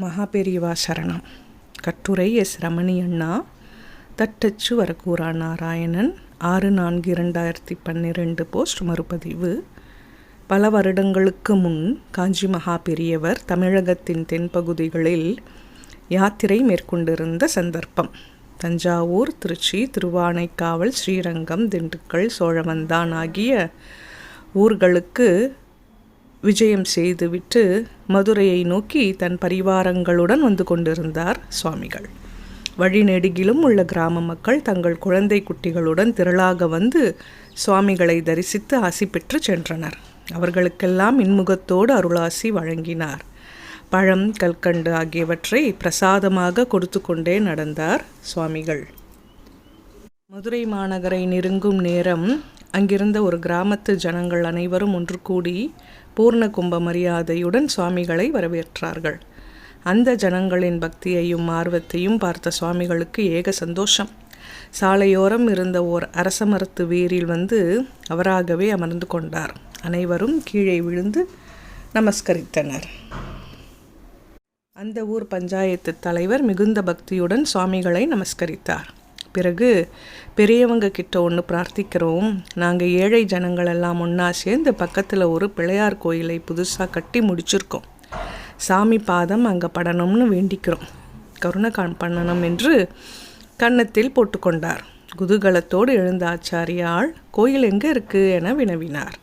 மகாபெரிவா சரணம். கட்டுரை எஸ். ரமணி அண்ணா. தட்டச்சு வரக்கூரா நாராயணன். ஆறு நான்கு இரண்டாயிரத்தி பன்னிரெண்டு போஸ்ட் மறுபதிவு. பல வருடங்களுக்கு முன் காஞ்சி மகா பெரியவர் தமிழகத்தின் தென்பகுதிகளில் யாத்திரை மேற்கொண்டிருந்த சந்தர்ப்பம். தஞ்சாவூர் திருச்சி திருவானைக்காவல் ஸ்ரீரங்கம் திண்டுக்கல் சோழவந்தான் ஆகிய ஊர்களுக்கு விஜயம் செய்துவிட்டு மதுரையை நோக்கி தன் பரிவாரங்களுடன் வந்து கொண்டிருந்தார் சுவாமிகள். வழிநெடுகிலும் உள்ள கிராம மக்கள் தங்கள் குழந்தை குட்டிகளுடன் திரளாக வந்து சுவாமிகளை தரிசித்து ஆசி பெற்று சென்றனர். அவர்களுக்கெல்லாம் இன்முகத்தோடு அருளாசி வழங்கினார். பழம் கல்கண்டு ஆகியவற்றை பிரசாதமாக கொடுத்து கொண்டே நடந்தார் சுவாமிகள். மதுரை மாநகரை நெருங்கும் நேரம் அங்கிருந்த ஒரு கிராமத்து ஜனங்கள் அனைவரும் ஒன்று கூடி பூர்ண கும்ப மரியாதையுடன் சுவாமிகளை வரவேற்றார்கள். அந்த ஜனங்களின் பக்தியையும் ஆர்வத்தையும் பார்த்த சுவாமிகளுக்கு ஏக சந்தோஷம். சாலையோரம் இருந்த ஓர் அரச மரத்து வேரில் வந்து அவராகவே அமர்ந்து கொண்டார். அனைவரும் கீழே விழுந்து நமஸ்கரித்தனர். அந்த ஊர் பஞ்சாயத்து தலைவர் மிகுந்த பக்தியுடன் சுவாமிகளை நமஸ்கரித்தார். பிறகு பெரியவங்க கிட்ட ஒன்று பிரார்த்திக்கிறோம். நாங்கள் ஏழை ஜனங்கள் எல்லாம் ஒன்றா சேர்ந்து பக்கத்தில் ஒரு பிள்ளையார் கோயிலை புதுசாக கட்டி முடிச்சிருக்கோம். சாமி பாதம் அங்கே படணும்னு வேண்டிக்கிறோம். கருணகான் பண்ணணும் என்று கன்னத்தில் போட்டுக்கொண்டார். குதூகலத்தோடு எழுந்த ஆச்சாரியாள் கோயில் எங்கே இருக்குது என வினவினார்.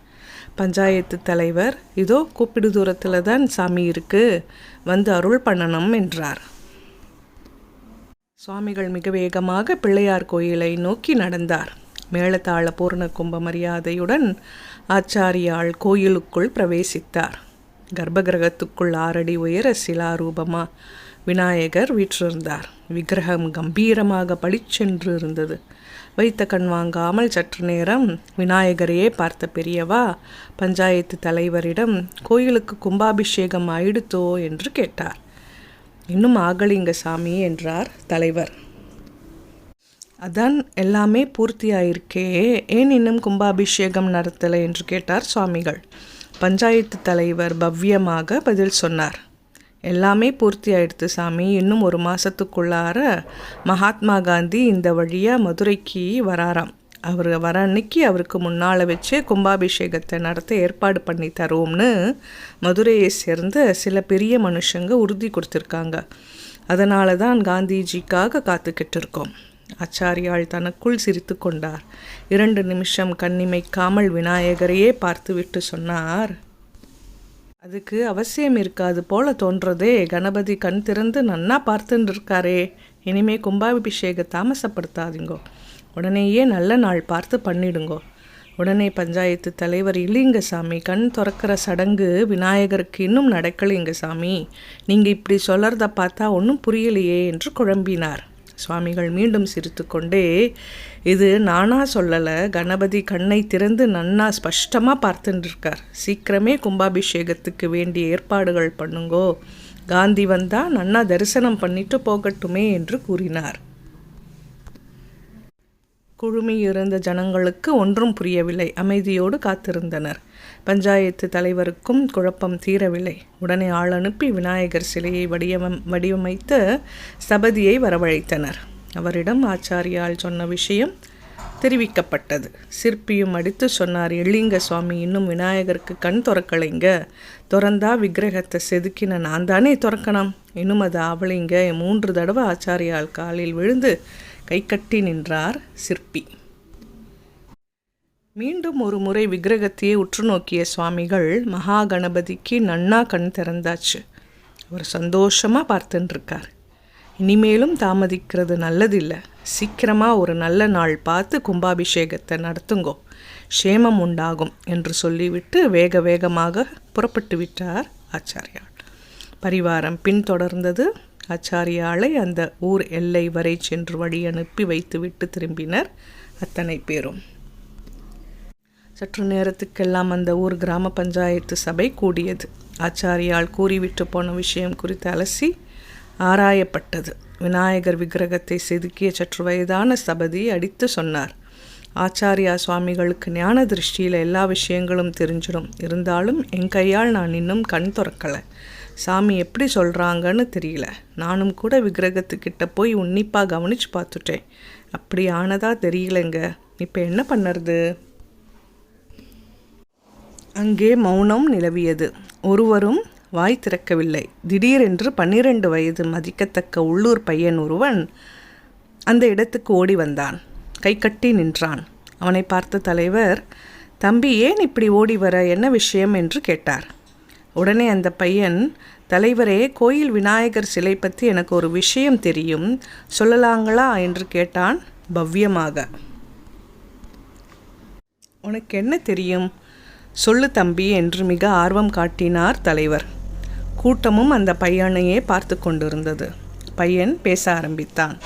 பஞ்சாயத்து தலைவர் இதோ கூப்பிடு தூரத்தில் தான் சாமி இருக்கு. வந்து அருள் பண்ணணும் என்றார். சுவாமிகள் மிக வேகமாக பிள்ளையார் கோயிலை நோக்கி நடந்தார். மேளதாள பூர்ண கும்ப மரியாதையுடன் ஆச்சாரியாள் கோயிலுக்குள் பிரவேசித்தார். கர்ப்பகிரகத்துக்குள் ஆறடி உயர சிலாரூபமா விநாயகர் வீற்றிருந்தார். விக்கிரகம் கம்பீரமாக பளிச்சென்று இருந்தது வைத்த கண் வாங்காமல் சற்று நேரம் விநாயகரையே பார்த்த பெரியவா பஞ்சாயத்து தலைவரிடம் கோயிலுக்கு கும்பாபிஷேகம் ஆயிடுத்தோ? என்று கேட்டார். இன்னும் ஆகலிங்க சாமி என்றார் தலைவர். அதான் எல்லாமே பூர்த்தியாயிருக்கே ஏன் இன்னும் கும்பாபிஷேகம் நடத்தலை என்று கேட்டார் சுவாமிகள். பஞ்சாயத்து தலைவர் பவ்யமாக பதில் சொன்னார். எல்லாமே பூர்த்தி ஆயிடுத்து சாமி இன்னும் ஒரு மாதத்துக்குள்ளார மகாத்மா காந்தி இந்த வழியாக மதுரைக்கு வராராம். அவர் வர அன்னைக்கு அவருக்கு முன்னால் வச்சே கும்பாபிஷேகத்தை நடத்த ஏற்பாடு பண்ணி தருவோம்னு மதுரையை சேர்ந்த சில பெரிய மனுஷங்க உறுதி கொடுத்துருக்காங்க. அதனால தான் காந்திஜிக்காக காத்துக்கிட்டு இருக்கோம். ஆச்சாரியாள் தனக்குள் சிரித்து கொண்டார். இரண்டு நிமிஷம் கண்ணிமைக்காமல் விநாயகரையே பார்த்துவிட்டு சொன்னார். அதுக்கு அவசியம் இருக்காது போல தோன்றதே. கணபதி கண் திறந்து நன்னா பார்த்துட்டு இருக்காரே. இனிமே கும்பாபிஷேக தாமசப்படுத்தாதீங்கோ. உடனேயே நல்ல நாள் பார்த்து பண்ணிடுங்கோ. உடனே பஞ்சாயத்து தலைவர் இல்லைங்க சாமி கண் திறக்கிற சடங்கு விநாயகருக்கு இன்னும் நடக்கலைங்க சாமி. நீங்கள் இப்படி சொல்லறத பார்த்தா ஒன்றும் புரியலையே என்று குழம்பினார். சுவாமிகள் மீண்டும் சிரித்து கொண்டே இது நானா சொல்லலை. கணபதி கண்ணை திறந்து நன்னா ஸ்பஷ்டமாக பார்த்துட்டுருக்கார் சீக்கிரமே கும்பாபிஷேகத்துக்கு வேண்டிய ஏற்பாடுகள் பண்ணுங்கோ. காந்தி வந்தால் நன்னா தரிசனம் பண்ணிட்டு போகட்டுமே என்று கூறினார். குழுமியிருந்த ஜனங்களுக்கு ஒன்றும் புரியவில்லை. அமைதியோடு காத்திருந்தனர். பஞ்சாயத்து தலைவருக்கும் குழப்பம் தீரவில்லை. உடனே ஆள் அனுப்பி விநாயகர் சிலையை வடிவம் வடிவமைத்த சபதியை வரவழைத்தனர். அவரிடம் ஆச்சாரியால் சொன்ன விஷயம் தெரிவிக்கப்பட்டது. சிற்பியும் அடித்து சொன்னார் எள்ளிங்க சுவாமி இன்னும் விநாயகருக்கு கண் திறக்கலைங்க. திறந்தா விக்கிரகத்தை செதுக்கின நான் தானே திறக்கணும். இன்னும் அது அவளிங்க மூன்று தடவை ஆச்சாரியால் காலில் விழுந்து கைகட்டி நின்றார் சிற்பி. மீண்டும் ஒரு முறை விக்கிரகத்தையே உற்று நோக்கிய சுவாமிகள் மகா கணபதிக்கு நன்னா கண் திறந்தாச்சு. அவர் சந்தோஷமாக பார்த்துட்டுருக்கார் இனிமேலும் தாமதிக்கிறது நல்லதில்லை. சீக்கிரமாக ஒரு நல்ல நாள் பார்த்து கும்பாபிஷேகத்தை நடத்துங்கோ. க்ஷேமம் உண்டாகும் என்று சொல்லிவிட்டு வேக வேகமாக புறப்பட்டு விட்டார் ஆச்சாரியார். பரிவாரம் பின்தொடர்ந்தது ஆச்சாரியாளை அந்த ஊர் எல்லை வரை சென்று வழி அனுப்பி வைத்துவிட்டு திரும்பினர் அத்தனை பேரும். சற்று நேரத்துக்கெல்லாம் அந்த ஊர் கிராம பஞ்சாயத்து சபை கூடியது. ஆச்சாரியால் கூறிவிட்டு போன விஷயம் குறித்து அலசி ஆராயப்பட்டது. விநாயகர் விக்கிரகத்தை செதுக்கிய சற்று வயதான சபதி அடித்து சொன்னார். ஆச்சாரியா சுவாமிகளுக்கு ஞான திருஷ்டியில் எல்லா விஷயங்களும் தெரிஞ்சிடும் இருந்தாலும் என் கையால் நான் இன்னும் கண் திறக்கலை. சாமி எப்படி சொல்கிறாங்கன்னு தெரியல. நானும் கூட விக்கிரகத்துக்கிட்ட போய் உன்னிப்பாக கவனித்து பார்த்துட்டேன். அப்படி ஆனதா தெரியலங்க. இப்போ என்ன பண்ணுறது? அங்கே மௌனம் நிலவியது. ஒருவரும் வாய் திறக்கவில்லை. திடீரென்று பன்னிரண்டு வயது மதிக்கத்தக்க உள்ளூர் பையன் ஒருவன் அந்த இடத்துக்கு ஓடி வந்தான். கை கட்டி நின்றான். அவனை பார்த்த தலைவர் தம்பி ஏன் இப்படி ஓடி வர? என்ன விஷயம்? என்று கேட்டார். உடனே அந்த பையன் தலைவரே கோயில் விநாயகர் சிலை பற்றி எனக்கு ஒரு விஷயம் தெரியும். சொல்லலாங்களா? என்று கேட்டான் பவ்யமாக. உனக்கு என்ன தெரியும்? சொல்லு தம்பி என்று மிக ஆர்வம் காட்டினார் தலைவர். கூட்டமும் அந்த பையனையே பார்த்து கொண்டிருந்தது. பையன் பேச ஆரம்பித்தான்.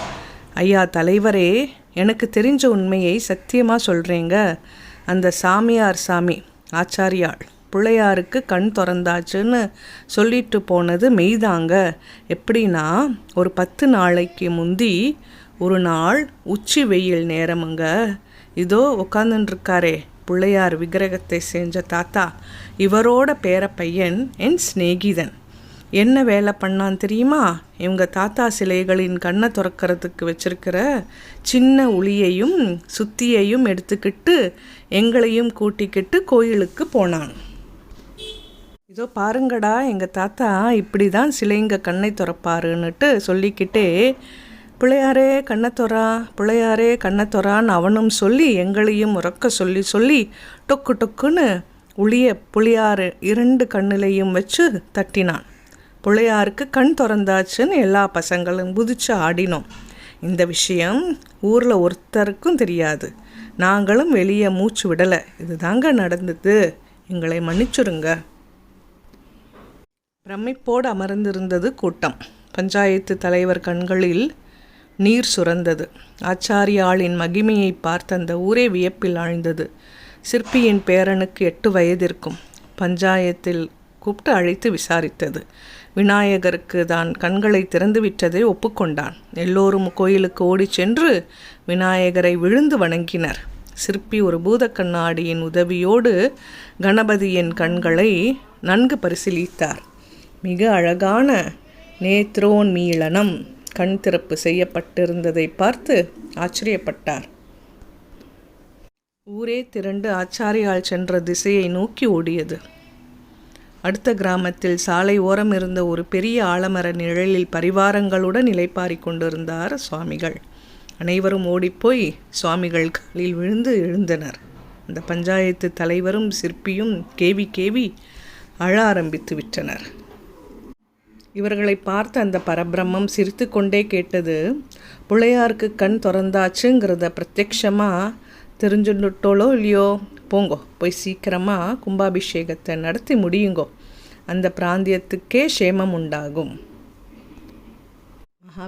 ஐயா தலைவரே எனக்கு தெரிஞ்ச உண்மையை சத்தியமாக சொல்கிறேங்க அந்த சாமியார் சாமி ஆச்சாரியாள் பிள்ளையாருக்கு கண் திறந்தாச்சுன்னு சொல்லிட்டு போனது மெய்தாங்க. எப்படின்னா ஒரு பத்து நாளைக்கு முந்தி ஒரு நாள் உச்சி வெயில் நேரமுங்க. இதோ உட்காந்துருக்காரே பிள்ளையார் விக்கிரகத்தை செஞ்ச தாத்தா. இவரோட பேர பையன் என் சிநேகிதன். என்ன வேலை பண்ணான் தெரியுமா? இவங்க தாத்தா சிலைகளின் கண்ணை துறக்கிறதுக்கு வச்சிருக்கிற சின்ன உளியையும் சுத்தியையும் எடுத்துக்கிட்டு எங்களையும் கூட்டிக்கிட்டு கோயிலுக்கு போனான். இதோ பாருங்கடா எங்கள் தாத்தா இப்படி தான் சிலைங்க கண்ணை துறப்பாருன்னுட்டு சொல்லிக்கிட்டே பிள்ளையாரே கண்ணத்தொரா பிள்ளையாரே கண்ணத்தொரான்னு அவனும் சொல்லி எங்களையும் உறக்க சொல்லி சொல்லி டொக்கு டொக்குன்னு உளிய புளியாறு இரண்டு கண்ணிலையும் வச்சு தட்டினான். பிள்ளையாருக்கு கண் திறந்தாச்சுன்னு எல்லா பசங்களும் குதிச்சு ஆடினோம். இந்த விஷயம் ஊரில் ஒருத்தருக்கும் தெரியாது. நாங்களும் வெளியே மூச்சு விடலை. இது தாங்க நடந்தது. எங்களை மன்னிச்சுருங்க. பிரமிப்போடு அமர்ந்திருந்தது கூட்டம். பஞ்சாயத்து தலைவர் கண்களில் நீர் சுரந்தது. ஆச்சாரியாளின் மகிமையை பார்த்த அந்த ஊரே வியப்பில் ஆழ்ந்தது. சிற்பியின் பேரனுக்கு எட்டு வயதிற்கும் பஞ்சாயத்தில் கூப்பிட்டு அழைத்து விசாரித்தது. விநாயகருக்கு தான் கண்களை திறந்துவிட்டதை ஒப்புக்கொண்டான். எல்லோரும் கோயிலுக்கு ஓடிச் சென்று விநாயகரை விழுந்து வணங்கினர். சிற்பி ஒரு பூத கண்ணாடியின் உதவியோடு கணபதியின் கண்களை நன்கு பரிசீலித்தார். மிக அழகான நேத்ரோன் மீளனம் கண் திறப்பு செய்யப்பட்டிருந்ததை பார்த்து ஆச்சரியப்பட்டார். ஊரே திரண்டு ஆச்சாரியால் சென்ற திசையை நோக்கி ஓடியது. அடுத்த கிராமத்தில் சாலை ஓரம் இருந்த ஒரு பெரிய ஆலமர நிழலில் பரிவாரங்களுடன் இலைப்பாரி கொண்டிருந்தார் சுவாமிகள். அனைவரும் ஓடிப்போய் சுவாமிகள் காலில் விழுந்து எழுந்தனர். அந்த பஞ்சாயத்து தலைவரும் சிற்பியும் கேவி கேவி அழ ஆரம்பித்து விட்டனர். இவர்களை பார்த்து அந்த பரபிரம்மம் சிரித்து கொண்டே கேட்டது பிள்ளையாருக்கு கண் திறந்தாச்சுங்கிறத பிரத்யக்ஷமாக தெரிஞ்சுட்டோளோ இல்லையோ போங்கோ போய் சீக்கிரமாக கும்பாபிஷேகத்தை நடத்தி முடியுங்கோ. அந்த பிராந்தியத்துக்கே சேமம் உண்டாகும். மகா